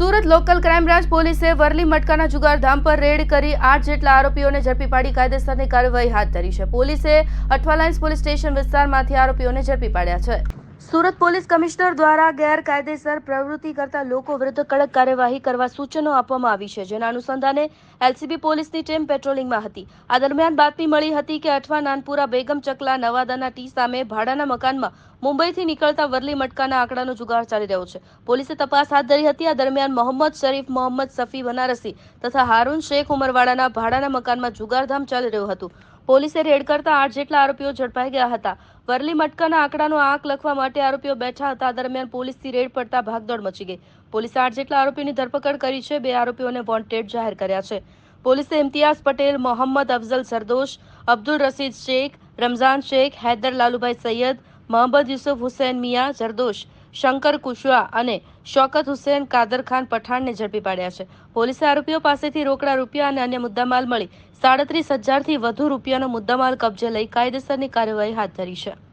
Local crime branch પોલીસે વરલી મટકાના જુગારધામ પર red કરી આઠ જેટલા આરોપીઓને ઝડપી પાડી કાયદેસરની કાર્યવાહી હાથ ધરી છે. પોલીસે અઠવાલાઇન્સ પોલીસ સ્ટેશન વિસ્તારમાંથી આરોપીઓને ઝડપી પાડ્યા છે. સુરત પોલીસ કમિશનર દ્વારા ગેરકાયદેસર પ્રવૃત્તિ કરતા લોકો વિરુદ્ધ કડક કાર્યવાહી કરવા સૂચનો આપવામાં આવી છે, જેના અનુસંધાને એલસીબી પોલીસની ટીમ પેટ્રોલિંગમાં હતી. આ દરમિયાન બાતમી મળી હતી કે અઠવા નાનપુરા બેગમ ચકલા નવાદાના ટી સામે ભાડાના મકાનમાં મુંબઈથી નીકળતા વરલી મટકાના આંકડાનો જુગાર ચાલી રહ્યો છે. પોલીસે તપાસ હાથ ધરી હતી. આ દરમિયાન મોહમ્મદ શરીફ, મોહમ્મદ સફી બનારસી તથા હારૂન શેખ ઉમરવાડાના ભાડાના મકાનમાં જુગારધામ ચાલી રહ્યું હતું. પોલીસે રેડ કરતા આઠ જેટલા આરોપીઓ ઝડપાઈ ગયા હતા. વરલી મટકાના આંકડાનો આંક લખવા માટે આરોપીઓ બેઠા હતા. દરમિયાન પોલીસથી રેડ પડતા ભાગદોડ મચી ગઈ. પોલીસે આઠ જેટલા આરોપીની ધરપકડ કરી છે. બે આરોપીઓને વોન્ટેડ જાહેર કર્યા છે. પોલીસે ઇમ્તિયાઝ પટેલ, મોહમ્મદ અફઝલ સરદોશ, અબ્દુલ રસીદ શેખ, રમઝાન શેખ, હૈદર લાલુભાઈ સૈયદ, મોહમ્મદ યુસુફ હુસૈન મિયા જરદોશ શંકર કુશવા અને શોકત હુસેન કાદર ખાન પઠાણને ઝડપી પાડ્યા છે. પોલીસે આરોપીઓ પાસેથી રોકડા રૂપિયા અને અન્ય મુદ્દામાલ મળી સાડત્રીસ હજારથી વધુ રૂપિયાનો મુદ્દામાલ કબજે લઈ કાયદેસરની કાર્યવાહી હાથ ધરી છે.